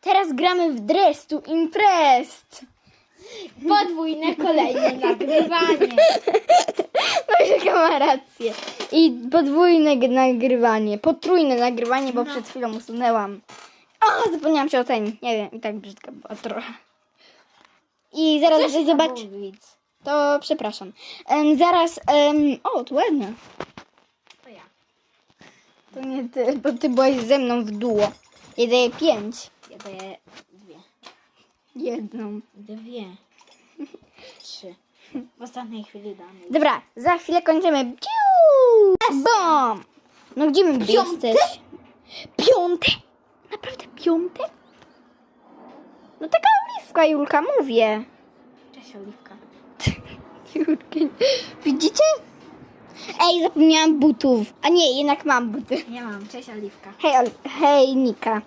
Teraz gramy w Dress to Impressed. Podwójne kolejne nagrywanie. Monika ma rację. I podwójne g- nagrywanie, potrójne nagrywanie, bo No. przed chwilą usunęłam. O, zapomniałam się o ten. Nie wiem, i tak brzydka była trochę. I zaraz Coś będę zobacz. mówić. To przepraszam. Em, zaraz. em, o, to ładne. To ja. To nie ty, bo ty byłaś ze mną w duo. Ja daję pięć. Daję dwie. Jedną. Dwie. Trzy. W ostatniej chwili damy. Dobra, za chwilę kończymy. Piu! Bom! No gdzie my Piąte? jesteś? Piąte? Naprawdę piąte? No taka oliwka, Julka, mówię. Cześć Oliwka. Julki. Widzicie? Ej, zapomniałam butów. A nie, jednak mam buty. Ja mam. Cześć Oliwka. Hej, Ol- hej Nika.